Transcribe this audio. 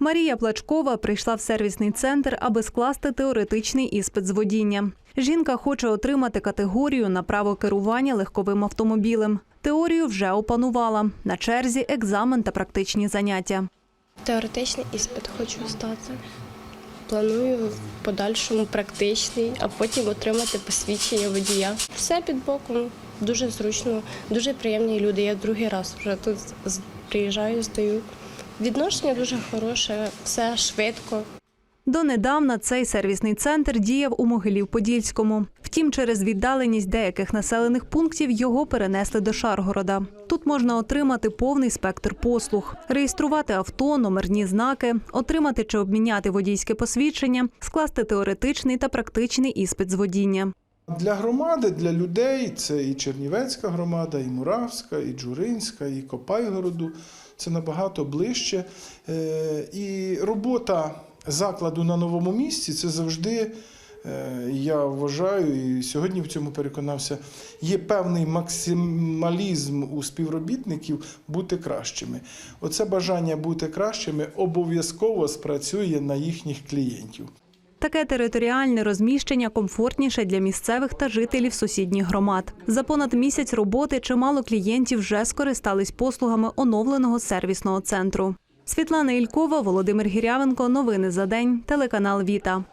Марія Плачкова прийшла в сервісний центр, аби скласти теоретичний іспит з водіння. Жінка хоче отримати категорію на право керування легковим автомобілем. Теорію вже опанувала. На черзі екзамен та практичні заняття. Теоретичний іспит хочу здати. Планую в подальшому практичний, а потім отримати посвідчення водія. Все під боком, дуже зручно, дуже приємні люди. Я другий раз вже тут приїжджаю, здаю. Відношення дуже хороше, все швидко. Донедавна цей сервісний центр діяв у Могилів-Подільському. Втім, через віддаленість деяких населених пунктів його перенесли до Шаргорода. Тут можна отримати повний спектр послуг: реєструвати авто, номерні знаки, отримати чи обміняти водійське посвідчення, скласти теоретичний та практичний іспит з водіння. Для громади, для людей це і Чернівецька громада, і Муравська, і Джуринська, і Копайгороду. Це набагато ближче. Е, І робота закладу на новому місці це завжди, е, я вважаю, і сьогодні в цьому переконався, є певний максималізм у співробітників бути кращими. Оце бажання бути кращими обов'язково спрацює на їхніх клієнтів. Таке територіальне розміщення комфортніше для місцевих та жителів сусідніх громад. За понад місяць роботи чимало клієнтів вже скористались послугами оновленого сервісного центру. Світлана Ількова, Володимир Гірявенко. Новини за день. Телеканал Віта.